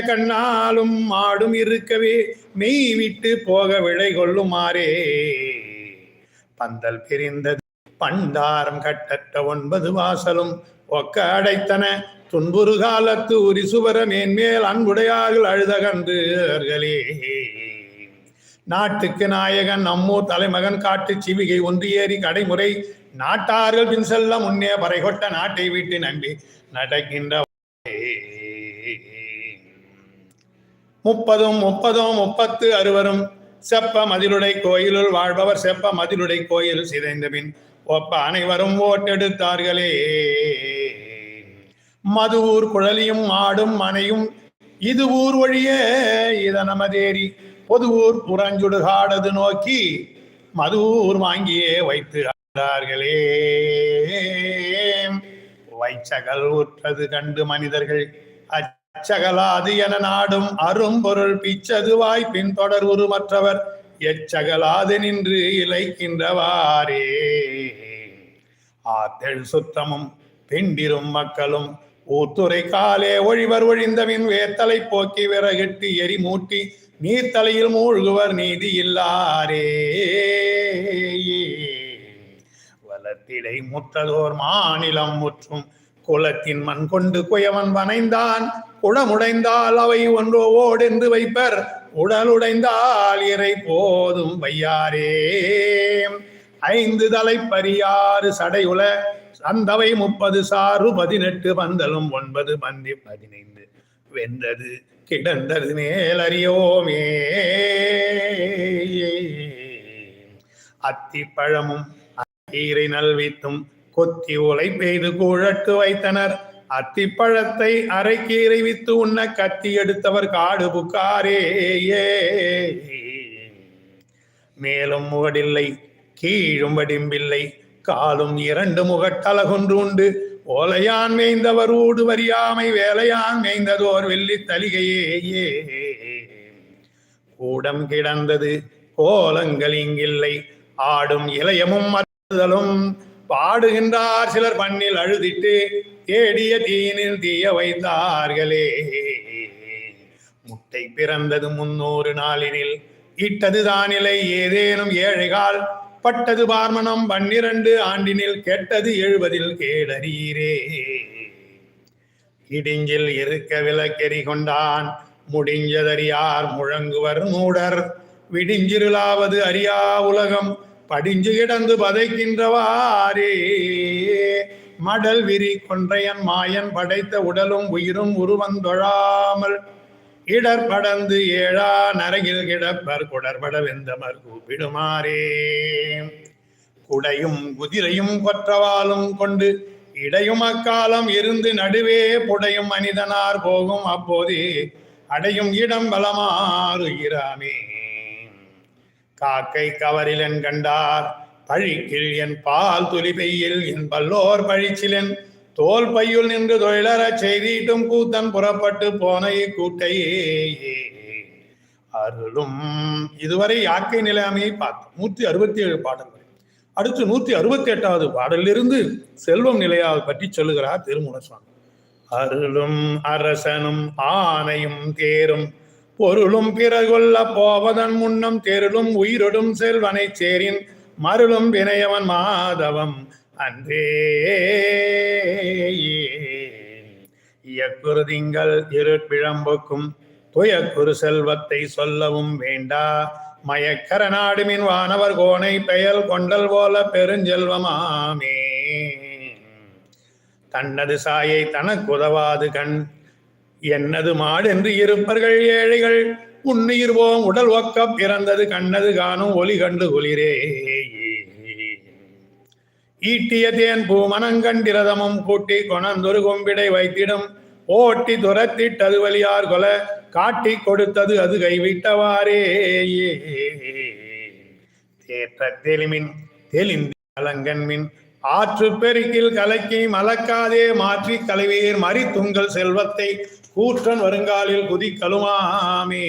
கண்ணாலும் மாடும் இருக்கவே மெய் விட்டு போக விளை கொள்ளுமாறே. பந்தல் பிரிந்தது பண்டாரம் கட்டற்ற ஒன்பது வாசலும் ஒக்க அடைத்தன. துன்புறு காலத்து உரி சுவர மேன்மேல் அன்புடையார்கள் அழுதகன்றுகளே நாட்டுக்கு நாயகன் நம்மூர் தலைமகன் காட்டு சிவிகை ஒன்று ஏறி கடைமுறை நாட்டார்கள் பின் செல்ல முன்னே பறைகொட்ட நாட்டை விட்டு நம்பி நடக்கின்ற முப்பதும் முப்பதும் முப்பத்து அறுவரும். செப்ப மதிலுடை கோயிலுள் வாழ்பவர் செப்ப மதிலுடை கோயில் சிதைந்தபின் ஒப்ப அனைவரும் ஓட்டெடுத்தார்களே. மது ஊர் குழலியும் ஆடும் மனையும் இது ஊர் வழியே இதனமதேரி பொது ஊர் புறஞ்சுடுகாடது நோக்கி மது ஊர் வாங்கியே வைத்து ஆடார்களே வைச்சகல் உற்றது கண்டு மனிதர்கள் அச்சகலாது என நாடும் அரும்பொருள் பிச்சதுவாய் பின்தொடர் உருமற்றவர். எச்சகலாது நின்று இழைக்கின்றவாறே. ஆத்தெழ் சுத்தமும் பிண்டிரும் மக்களும் ஊத்துரை காலே ஒழிவர் ஒழிந்தவின் வேத்தலை போக்கி விறகிட்டு எரி மூட்டி நீர்த்தலையில் மூழ்குவர் நீதி இல்லாரே வளத்திடை முத்ததோர் மாநிலம் முற்றும் குலத்தின் மண் கொண்டு குயவன் வனைந்தான் குணமுடைந்தால் அவை ஒன்றோ ஓடென்று வைப்பர். உடலுடைந்தால் இறை போதும் வையாரே. ஐந்து தலை பரியாறு சடையுல சந்தவை முப்பது சாறு பதினெட்டு பந்தலும் ஒன்பது பந்தி பதினைந்து. வென்றது கிடந்தது மேலறியோமே. அத்திப்பழமும் ஈரை நல்வித்தும் கொத்தி உலை பெய்து கூழட்டு வைத்தனர். அத்திப்பழத்தை அரைக்கீரை வித்து உண்ண கத்தி எடுத்தவர் காடு புக்காரே மேலும் முகடில்லை கீழும் வடிம்பில்லை காலும் இரண்டு முகட்டலகொன்று உண்டு. ஓலையான் மேய்ந்தவர் ஊடு வரியாமை வேலையான் மேய்ந்ததோர் வெள்ளி தலிகையே கூடம் கிடந்தது கோலங்கள் இங்கில்லை ஆடும் இளையமும் மறுதலும். பாடுகின்றார் சிலர் பண்ணில் அழுதிட்டு தேடிய தீனில் தீய வைத்தார்களே. முட்டை பிறந்தது முன்னூறு நாளினில் இட்டதுதானிலை ஏதேனும் ஏழைகால் பட்டது பார்மணம் பன்னிரண்டு ஆண்டினில் கெட்டது எழுபதில் கேடறீரே இடிஞ்சில் இருக்க விளக்கெறி கொண்டான் முடிஞ்சதறியார் முழங்குவர் மூடர். விடிஞ்சிருளாவது அறியா உலகம் படிஞ்சு கிடந்து பதைக்கின்றவாரே மடல் விரி கொன்றையன் மாயன் படைத்த உடலும் உயிரும் உருவந்தொழாமல் இடர் படந்து ஏழா நரகில் கிடப்பர் குடர்பட வெந்தமர் கூப்பிடுமாறே. குடையும் குதிரையும் கொற்றவாலும் கொண்டு இடையும் அக்காலம் இருந்து நடுவே புடையும் மனிதனார் போகும் அப்போதே அடையும் இடம் பலமாறுகிறாமே இராமே. காக்கை கவரிலன் கண்டார் பழிக்கில் என் பால் துளி பெய்யில் என் பல்லோர் பழிச்சிலன். தோல் பையுள் நின்று தொழிலறச் செய்தீட்டும் கூத்தன் புறப்பட்டு போன இக்கூட்டையே. அருளும். இதுவரை யாக்கை நிலைமையை பார்த்தோம் நூற்றி அறுபத்தி ஏழு பாடல்கள். அடுத்து நூற்றி அறுபத்தி எட்டாவது பாடலிலிருந்து செல்வம் நிலையால் பற்றி சொல்லுகிறார் திருமுன சுவாமி அருளும் அரசனும் ஆணையும் தேரும். பொருளும் பிறகொள்ள போவதன் முன்னம் தேருளும் உயிரொடும் செல்வனை சேரின். மருளும் வினயவன் மாதவம். அன்றே இயக்குறு திங்கள் இருட்பிழம்புக்கும் துயக்குறு செல்வத்தை சொல்லவும் வேண்டா. மயக்கர நாடுமின் வானவர் கோணை பெயல் கொண்டல் போல பெருஞ்செல்வமாமே. தன்னது சாயை தனக்குதவாது கண். என்னது மாடென்று இருப்பர்கள் ஏழைகள். உன்னுயிர்வோம் உடல் ஒக்கம் பிறந்தது கண்ணது காணும் ஒலி கண்டு ஒளிரே ஈட்டிய தேன் பூ மனங்கண்டிரதமும் கூட்டி கொணந்தொரு கொம்பிடை வைத்திடும். ஓட்டி துரத்திட்டது வலியார் கொல காட்டி கொடுத்தது அது கைவிட்டவாறே. தேற்ற தெளிமின் தெளிந்து கலங்கன்மின் ஆற்று பெருக்கில் கலக்கி மலக்காதே மாற்றி கலவீர் மறித்துங்கள் செல்வத்தை. கூற்றன் வருங்காலில் குதிக்கலுமாமே.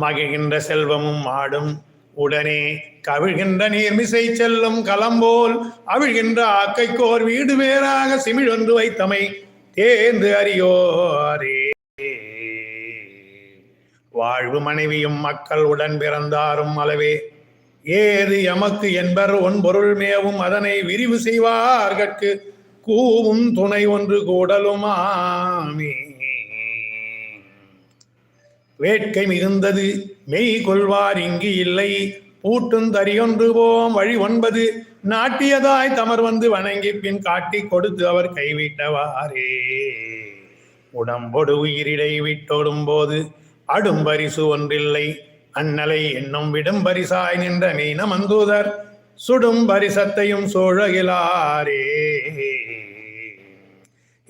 மகிழ்கின்ற செல்வமும் மாடும் உடனே கவிழ்கின்ற நீர்மிசை செல்லும் கலம்போல் அவிழ்கின்ற ஆக்கைக்கோர் வீடு வேறாக சிமிழொன்று வைத்தமை தேர்ந்து அறியோரே. வாழ்வு மனைவியும் மக்கள் உடன் பிறந்தாரும் அளவே ஏது எமக்கு என்பர் ஒன்பொருள் மேவும் அதனை விரிவு செய்வார்கட்கு. கூவும் துணை ஒன்று கூடலுமாமே. வேட்கை மிகுந்தது மெய் கொள்வார் இங்கு இல்லை. பூட்டும் தரியொன்று போம் வழி ஒன்பது. நாட்டியதாய் தமர் வந்து வணங்கி பின் காட்டி கொடுத்து அவர் கைவிட்டவாறே. உடம்பொடு உயிரிடை விட்டோடும் போது அடும் பரிசு ஒன்றில்லை. அன்னலை என்னும் விடும் பரிசாய் நின்ற மீன மந்தூதர் சுடும் பரிசத்தையும் சோழகிலாரே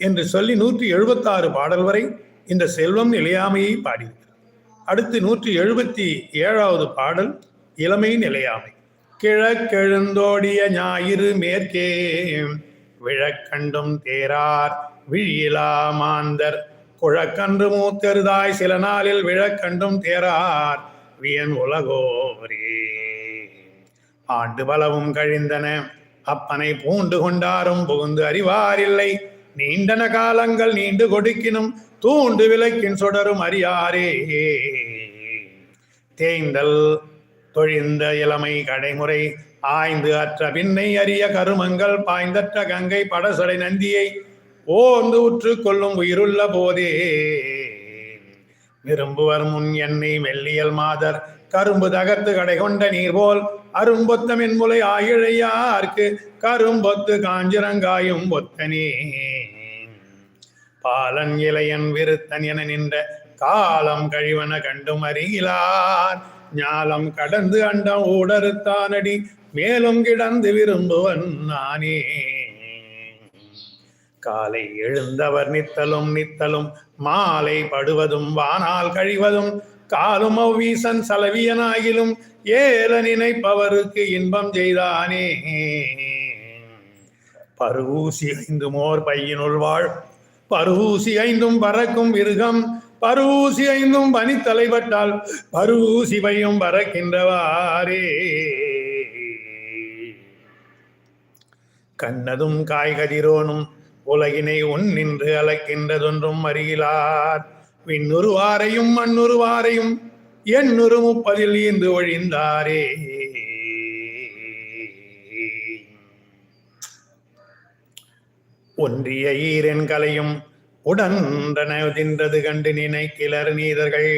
என்று சொல்லி நூற்றி எழுபத்தாறு பாடல் வரை இந்த செல்வம் நிலையாமையை பாடியிருக்கிறது. அடுத்து நூற்றி எழுபத்தி ஏழாவது பாடல் இளமை நிலையாமை. கிழக்கெழுந்தோடிய ஞாயிறு மேற்கே விழக்கண்டும் தேரார் விழியிலா மாந்தர். குழக்கன்று மூத்தெருதாய் சில நாளில் விழக்கண்டும் தேரார் வியன் உலகோரே ஆண்டு பலவும் கழிந்தன அப்பனை பூண்டு கொண்டாரும் புகுந்து அறிவாரில்லை நீண்டன காலங்கள் நீண்டு கொடுக்கினும் தூண்டு விளக்கின் சுடரும் அறியாரே. தேய்ந்தல் தொழிந்த இளமை கடைமுறை ஆய்ந்து அற்ற பின்னை அறிய கருமங்கள் பாய்ந்தற்ற கங்கை படசடை நந்தியை ஓர்ந்து உற்று கொள்ளும் உயிருள்ள போதே. விரும்புவர் முன் என்னை மெல்லியல் மாதர் கரும்பு தகத்து கடை கொண்ட நீர் போல் அரும்பொத்தமின் முலை ஆயிழையார்க்கு கரும்பொத்து காஞ்சிரங்காயும் பொத்தனே பாலன் இளையன் விருத்தன் என நின்ற காலம் கழிவன கண்டும் அறிகிலார். ஞாலம் கடந்து அண்டம் ஊடறுத்தானடி மேலும் கிடந்து விரும்புவன் நானே. காலை எழுந்தவர் நித்தலும் நித்தலும் மாலை படுவதும் வானால் கழிவதும் காலும் அவ்வீசன் சலவியனாகிலும் ஏல நினைப்பவருக்கு இன்பம் செய்தானே. பருவூசி ஐந்தும் ஓர் பையினுள் வாழ். பருவூசி ஐந்தும் பறக்கும் விருகம். பருவூசி ஐந்தும் பனி தலைப்பட்டால் பருவூசி பையும் பறக்கின்றவாரே கண்ணதும் காய்கதிரோனும் உலகினை உன் நின்று அலக்கின்றதொன்றும் அறிகிலார் விண்ணுருவாரையும் மண்ணுருவாரையும் எண்ணுரு முப்பதில் ஈந்து ஒழிந்தாரே. ஒன்றிய ஈரன் கலையும் உடன்றனதின்றது கண்டு நினைக்கிலர் நீதர்கள்.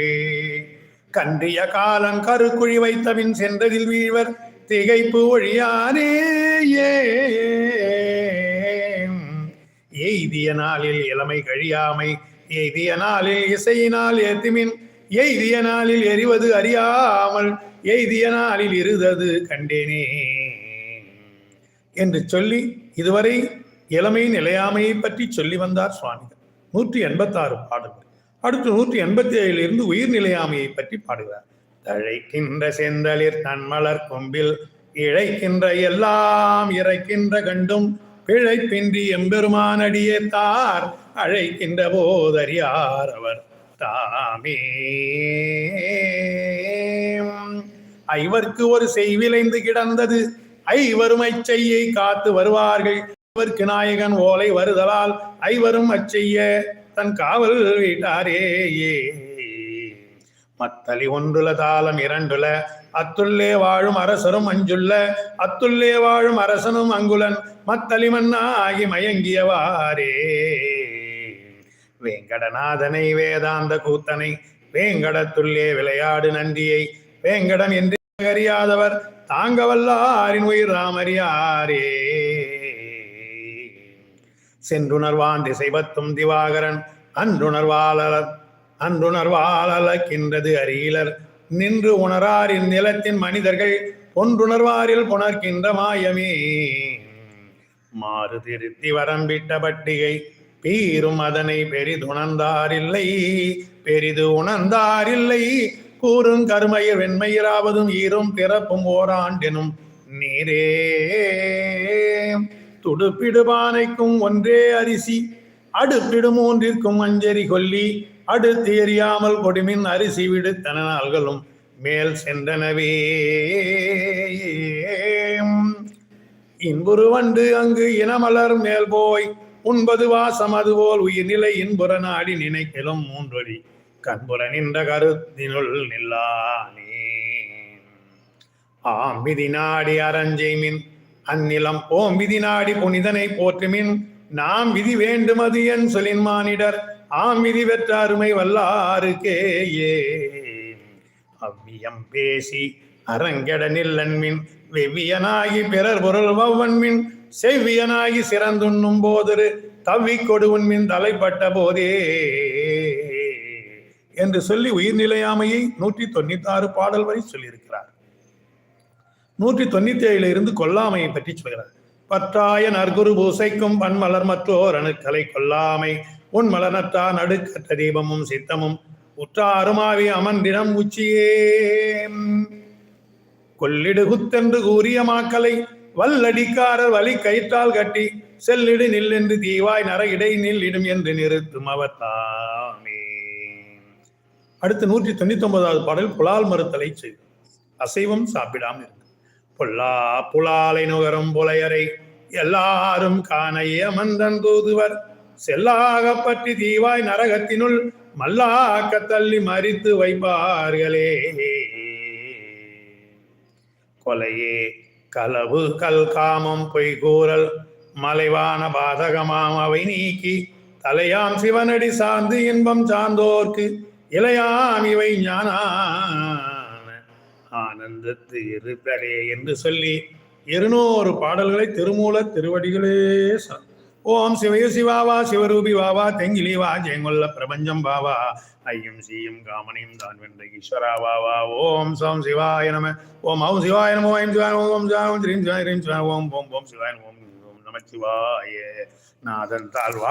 கன்றிய காலம் கருக்குழி வைத்தபின் சென்றதில் வீழ்வர் திகைப்பு ஒழியானே. எய்திய நாளில் இளமை கழியாமை எய்திய நாளில் இசையினால் ஏத்திமின் எய்திய நாளில் எரிவது அறியாமல் எய்திய நாளில் இருதது கண்டேனே. என்று சொல்லி இதுவரை இளமை நிலையாமையை பற்றி சொல்லி வந்தார் சுவாமிகள். நூற்றி எண்பத்தாறு பாடல்கள். அடுத்து நூற்றி எண்பத்தி ஏழில் இருந்து உயிர் நிலையாமையை பற்றி பாடுகிறார். தழைக்கின்ற செந்தளிர் தன்மலர் கொம்பில் இழைக்கின்ற எல்லாம் இறைக்கின்ற கண்டும் பிழைப்பின்றி எம்பெருமானடியே தார். அழைக்கின்ற போதறியார் அவர் தாமே. ஐவர்க்கு ஒரு செய்விலைந்து கிடந்தது. ஐவரும் அச்செய்யை காத்து வருவார்கள். ஐவர்க்கு நாயகன் ஓலை வருதலால் ஐவரும் அச்செய்ய தன் காவல் வீட்டாரே. மத்தளி ஒன்றுல தாளம் இரண்டுல அத்துள்ளே வாழும் அரசரும் அஞ்சுள்ள அத்துள்ளே வாழும் அரசனும் அங்குலன் மத்தளி மன்னாகி மயங்கியவாரே வேங்கடநாதனை வேதாந்த கூத்தனை வேங்கடத்துள்ளே விளையாடு நன்றியை. வேங்கடம் என்று அறியாதவர் தாங்க வல்லாரின் உயிர் ராமறியாரே சென்றுணர்வான் திசைபத்தும் திவாகரன் அன்றுணர்வாளர் அன்றுணர்வாளக்கின்றது அறியிலர் நின்று உணரார் இந்நிலத்தின் மனிதர்கள் ஒன்றுணர்வாரில் புணர்கின்ற மாயமே. மாறு திருத்தி வரம்பிட்ட பட்டிகை பீரும் அதனை பெரிதுணர்ந்தாரில்லை பெரிது உணர்ந்தாரில்லை. கூறும் கருமயிர் வெண்மயிராவதும் ஈரும் பிறப்பும் ஓராண்டெனும் நீரே. துடுப்பிடுபானைக்கும் ஒன்றே அரிசி அடுப்பிடு மூன்றிற்கும் அஞ்சரி கொல்லி அடுத்து எறியாமல் கொடுமின் அரிசி விடுத்தன நாள்களும் மேல் சென்றனவே. இன்புருவண்டு அங்கு இனமலர் மேல் போய் உண்பது வாசம் அதுபோல் உயிர்நிலை இன்புற நாடி நினைக்கலும் மூன்றொடி கண்புற நின்ற கருத்தினுள் நில்லானே. ஆம் விதி நாடி அரஞ்செய்மின் அந்நிலம் ஓம் விதி நாடி புனிதனை போற்றுமின் நாம் விதி வேண்டுமது என் சொல்லின் மானிடர் ஆம் விதி பெற்ற அருமை வல்லாருக்கேயே அவ்வியம் பேசி அரங்கட நில்லன்மின் வெவ்வியனாகி பிறர் பொருள் வவ்வன்மின் செவ்வியனாகி சிறந்துண்ணும் போதொரு தவ்வி கொடுவன்மின் தலைப்பட்ட போதே என்று சொல்லி உயிர்நிலையாமையை நூற்றி தொண்ணூத்தி ஆறு பாடல் வரை சொல்லியிருக்கிறார். நூற்றி தொண்ணூத்தி ஏழுல இருந்து கொல்லாமையை பற்றி சொல்கிறார். பற்றாய நற்குரு பூசைக்கும் பன்மலர் மற்றோர் அணுக்களை கொல்லாமை உன் மலனற்றா நடுக்கற்ற தீபமும் சித்தமும் உற்றாருமாவி அமன்றிடம் உச்சியே கொள்ளிடு குத்தென்று கூறிய மாக்களை வல்லடிக்காரர் வலி கயிற்றால் கட்டி செல்லிடு நில்லென்று தீவாய் நர இடை நில்லிடும் என்று நிறுத்தும் அவத்தாமே அடுத்து நூற்றி தொண்ணூத்தி ஒன்பதாவது பாடல் புலால் மறுத்தலை செய்து அசைவம் சாப்பிடாமல் இருக்கு பொல்லா புலாலை நுகரும் புலையரை எல்லாரும் காண ஏமந்தன் தூதுவர். செல்லாக பற்றி தீவாய் நரகத்தினுள் மல்லாக்க தள்ளி மறித்து வைப்பார்களே. கொலையே களவு கல் காமம் பொய்கூறல் மலைவான பாதகமாம் அவை நீக்கி தலையாம் சிவனடி சார்ந்து இன்பம் சார்ந்தோர்க்கு இளையாம் இவை ஞான ஆனந்தத்து இருப்படே என்று சொல்லி இருநூறு பாடல்களை திருமூல திருவடிகளே ச- ஓம் சிவய சிவாவா சிவரூபி வாவா தெங்கிலி வா ஜெயங்கொல்ல பிரபஞ்சம் வாவா. ஐயம் சீயம் காமனையும் தான் வென்ற ஈஸ்வரா வாவா. ஓம் சோம் சிவாய நம. ஓம் ஓம் சிவாய நம. ஓம் சிவாய நம, ஓம் சிவாய நம, த்ரீம் சிவாய ஓம் ஓம் ஓம் சிவாய ஓம் ஓம் நம சிவாய. நாதன் தாழ்வா